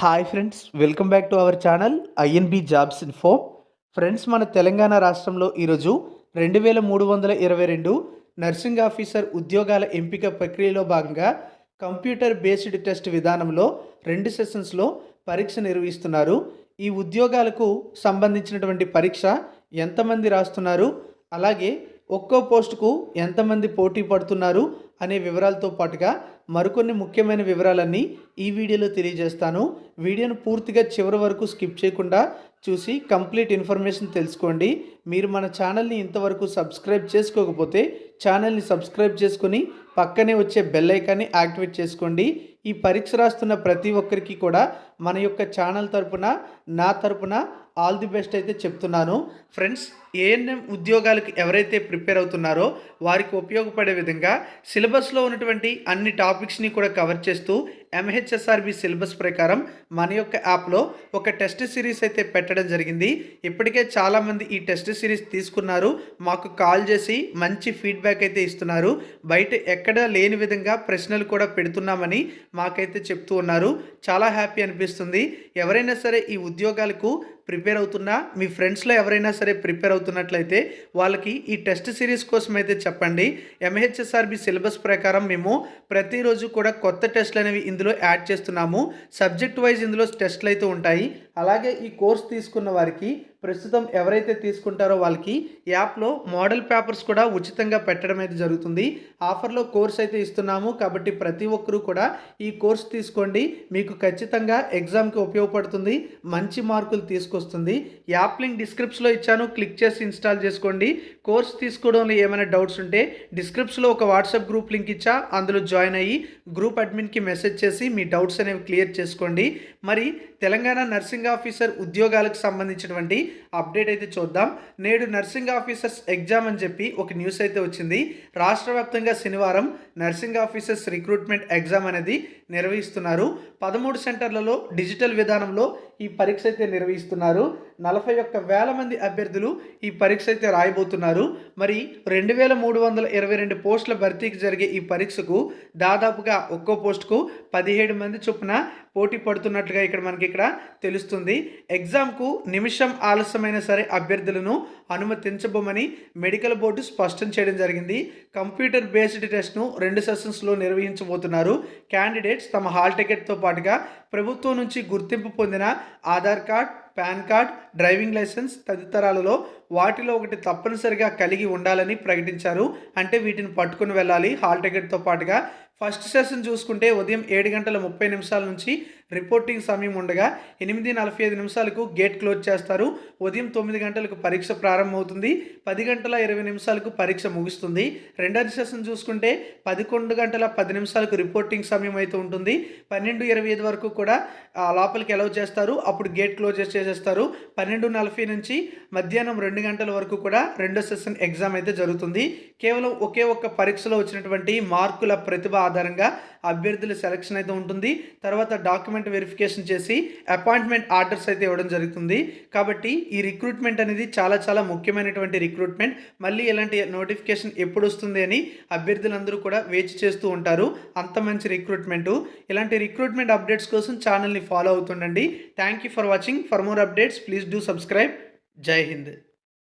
Hi friends welcome back to our channel INB jobs info friends మన తెలంగాణ రాష్ట్రంలో ఈరోజు రెండు వేల మూడు వందల ఇరవై రెండు నర్సింగ్ ఆఫీసర్ ఉద్యోగాల ఎంపిక ప్రక్రియలో భాగంగా కంప్యూటర్ బేస్డ్ టెస్ట్ విధానంలో రెండు సెషన్స్లో పరీక్ష నిర్వహిస్తున్నారు. ఈ ఉద్యోగాలకు సంబంధించినటువంటి పరీక్ష ఎంతమంది రాస్తున్నారు? అలాగే ఒక్కో పోస్టుకు ఎంతమంది పోటీ పడుతున్నారు? అనే వివరాలతో పాటుగా మరికొన్ని ముఖ్యమైన వివరాలన్నీ ఈ వీడియోలో తెలియజేస్తాను. వీడియోను పూర్తిగా చివరి వరకు స్కిప్ చేయకుండా చూసి కంప్లీట్ ఇన్ఫర్మేషన్ తెలుసుకోండి. మీరు మన ఛానల్ని ఇంతవరకు సబ్స్క్రైబ్ చేసుకోకపోతే ఛానల్ని సబ్స్క్రైబ్ చేసుకుని పక్కనే వచ్చే బెల్ ఐకాన్ని యాక్టివేట్ చేసుకోండి. ఈ పరీక్ష రాస్తున్న ప్రతి ఒక్కరికి కూడా మన యొక్క ఛానల్ తరపున నా తరపున ఆల్ ది బెస్ట్ అయితే చెప్తున్నాను. ఫ్రెండ్స్ ఏఎన్ఎం ఉద్యోగాలకు ఎవరైతే ప్రిపేర్ అవుతున్నారో వారికి ఉపయోగపడే విధంగా సిలబస్లో ఉన్నటువంటి అన్ని టాపిక్స్ని కూడా కవర్ చేస్తూ ఎంహెచ్ఎస్ఆర్బి సిలబస్ ప్రకారం మన యొక్క యాప్లో ఒక టెస్ట్ సిరీస్ అయితే పెట్టడం జరిగింది. ఇప్పటికే చాలామంది ఈ టెస్ట్ సిరీస్ తీసుకున్నారు. మాకు కాల్ చేసి మంచి ఫీడ్బ్యాక్ అయితే ఇస్తున్నారు. బయట ఎక్కడా లేని విధంగా ప్రశ్నలు కూడా పెడుతున్నామని మాకైతే చెప్తూ ఉన్నారు. చాలా హ్యాపీ అనిపిస్తుంది. ఎవరైనా సరే ఈ ఉద్యోగాలకు ప్రిపేర్ అవుతున్నా మీ ఫ్రెండ్స్లో ఎవరైనా సరే ప్రిపేర్ అవుతున్నట్లయితే వాళ్ళకి ఈ టెస్ట్ సిరీస్ కోసం అయితే చెప్పండి ఎంహెచ్ఎస్ఆర్బి సిలబస్ ప్రకారం మేము ప్రతిరోజు కూడా కొత్త టెస్ట్లు అనేవి ఇందులో యాడ్ చేస్తున్నాము. సబ్జెక్ట్ వైజ్ ఇందులో టెస్ట్లు అయితే ఉంటాయి. అలాగే ఈ కోర్స్ తీసుకున్న వారికి ప్రస్తుతం ఎవరైతే తీసుకుంటారో వాళ్ళకి యాప్లో మోడల్ పేపర్స్ కూడా ఉచితంగా పెట్టడం అయితే జరుగుతుంది. ఆఫర్లో కోర్స్ అయితే ఇస్తున్నాము. కాబట్టి ప్రతి ఒక్కరూ కూడా ఈ కోర్స్ తీసుకోండి. మీకు ఖచ్చితంగా ఎగ్జామ్కి ఉపయోగపడుతుంది. మంచి మార్కులు తీసుకొస్తుంది. యాప్ లింక్ డిస్క్రిప్షన్లో ఇచ్చాను. క్లిక్ చేసి ఇన్స్టాల్ చేసుకోండి. కోర్స్ తీసుకోవడంలో ఏమైనా డౌట్స్ ఉంటే డిస్క్రిప్షన్లో ఒక వాట్సాప్ గ్రూప్ లింక్ ఇచ్చా. అందులో జాయిన్ అయ్యి గ్రూప్ అడ్మిన్కి మెసేజ్ చేసి మీ డౌట్స్ అనేవి క్లియర్ చేసుకోండి. మరి తెలంగాణ నర్సింగ్ ఆఫీసర్ ఉద్యోగాలకు సంబంధించినటువంటి అప్డేట్ అయితే చూద్దాం. నేడు నర్సింగ్ ఆఫీసర్స్ ఎగ్జామ్ అని చెప్పి ఒక న్యూస్ అయితే వచ్చింది. రాష్ట్ర వ్యాప్తంగా శనివారం నర్సింగ్ ఆఫీసర్స్ రిక్రూట్మెంట్ ఎగ్జామ్ అనేది నిర్వహిస్తున్నారు. పదమూడు సెంటర్లలో డిజిటల్ విధానంలో ఈ పరీక్ష అయితే నిర్వహిస్తున్నారు. నలభై ఒక్క వేల మంది అభ్యర్థులు ఈ పరీక్ష అయితే రాయబోతున్నారు. మరి రెండు వేల మూడు వందల ఇరవై రెండు పోస్టుల భర్తీకి జరిగే ఈ పరీక్షకు దాదాపుగా ఒక్కో పోస్టుకు పదిహేడు మంది చొప్పున పోటీ పడుతున్నట్లుగా ఇక్కడ మనకి ఇక్కడ తెలుస్తుంది ఎగ్జామ్కు నిమిషం ఆలస్యమైన సరే అభ్యర్థులను అనుమతించబోమని మెడికల్ బోర్డు స్పష్టం చేయడం జరిగింది. కంప్యూటర్ బేస్డ్ టెస్ట్ను రెండు సెషన్స్లో నిర్వహించబోతున్నారు. క్యాండిడేట్స్ తమ హాల్ టికెట్తో పాటుగా ప్రభుత్వం నుంచి గుర్తింపు పొందిన Aadhaar card PAN card driving licence తదితరాలలో వాటిలో ఒకటి తప్పనిసరిగా కలిగి ఉండాలని ప్రకటించారు. అంటే వీటిని పట్టుకుని వెళ్ళాలి. హాల్ టికెట్తో పాటుగా ఫస్ట్ సెషన్ చూసుకుంటే ఉదయం ఏడు గంటల ముప్పై నిమిషాల నుంచి రిపోర్టింగ్ సమయం ఉండగా ఎనిమిది నలభై ఐదు నిమిషాలకు గేట్ క్లోజ్ చేస్తారు. ఉదయం తొమ్మిది గంటలకు పరీక్ష ప్రారంభమవుతుంది. పది గంటల ఇరవై నిమిషాలకు పరీక్ష ముగుస్తుంది. రెండవ సెషన్ చూసుకుంటే పదకొండు గంటల పది నిమిషాలకు రిపోర్టింగ్ సమయం అయితే ఉంటుంది. పన్నెండు ఇరవై ఐదు వరకు కూడా లోపలికి అలౌ చేస్తారు. అప్పుడు గేట్ క్లోజ్ చేసే చేసేస్తారు. పన్నెండు నలభై నుంచి మధ్యాహ్నం రెండు గంటల వరకు కూడా రెండో సెషన్ ఎగ్జామ్ అయితే జరుగుతుంది. కేవలం ఒకే ఒక్క పరీక్షలో వచ్చినటువంటి మార్కుల ప్రతిభ ఆధారంగా అభ్యర్థుల సెలక్షన్ అయితే ఉంటుంది. తర్వాత డాక్యుమెంట్ వెరిఫికేషన్ చేసి అపాయింట్మెంట్ ఆర్డర్స్ అయితే ఇవ్వడం జరుగుతుంది. కాబట్టి ఈ రిక్రూట్మెంట్ అనేది చాలా చాలా ముఖ్యమైనటువంటి రిక్రూట్మెంట్. మళ్ళీ ఇలాంటి నోటిఫికేషన్ ఎప్పుడు వస్తుంది అని అభ్యర్థులందరూ కూడా వేచి చేస్తూ ఉంటారు. అంత మంచి రిక్రూట్మెంట్. ఇలాంటి రిక్రూట్మెంట్ అప్డేట్స్ కోసం ఛానల్ని follow అవుతుండండి. Thank you for watching. For more updates please do subscribe Jai Hind